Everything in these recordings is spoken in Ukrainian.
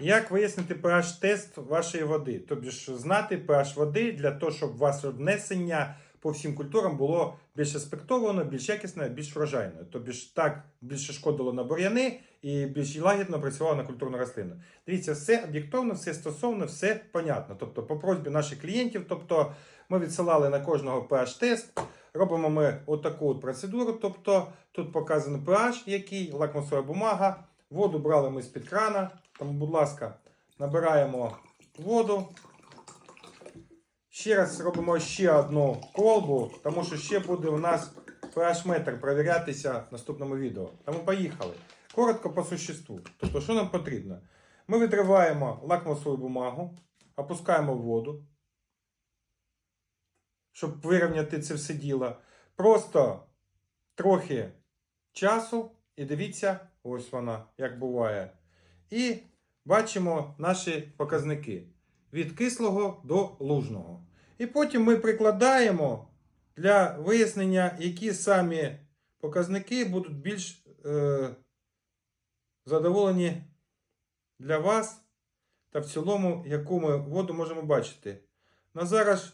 Як вияснити pH-тест вашої води? Тобто ж знати pH води для того, щоб ваше внесення по всім культурам було більш аспектовано, більш якісне, більш врожайне. Тобто ж так більше шкодило на бур'яни і більш лагідно працювало на культурну рослину. Дивіться, все об'єктивно, все стосовно, все понятно. Тобто, по просьбі наших клієнтів, тобто ми відсилали на кожного pH-тест. Робимо ми отаку от процедуру. Тобто тут показано pH, який, лакмусова бумага. Воду брали ми з-під крана. Тому, будь ласка, набираємо воду. Ще раз робимо ще одну колбу, тому що ще буде у нас pH-метр перевірятися в наступному відео. Тому поїхали. Коротко по существу. Тобто, що нам потрібно? Ми відриваємо лакмусову бумагу, опускаємо в воду, щоб вирівняти це все діло. Просто трохи часу і дивіться, ось вона, як буває. І бачимо наші показники від кислого до лужного. І потім ми прикладаємо для вияснення, які самі показники будуть більш е, задоволені для вас та в цілому, яку ми воду можемо бачити. На зараз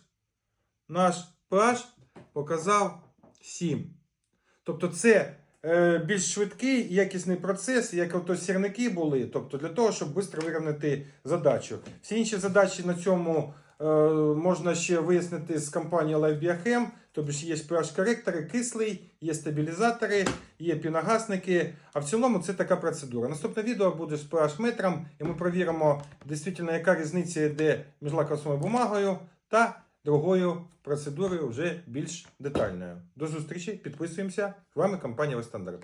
наш pH показав 7. Тобто це більш швидкий і якісний процес, як ото сірники були, тобто для того, щоб швидко вирівняти задачу. Всі інші задачі на цьому е, можна ще вияснити з компанії LiveBiochem, тобто є pH-коректори, кислий, є стабілізатори, є піногасники. А в цілому це така процедура. Наступне відео буде з pH-метром, і ми перевіримо, дійсно, яка різниця йде між лакосовою бумагою та другою процедурою вже більш детальною. До зустрічі, підписуємося. З вами компанія Вестандарт.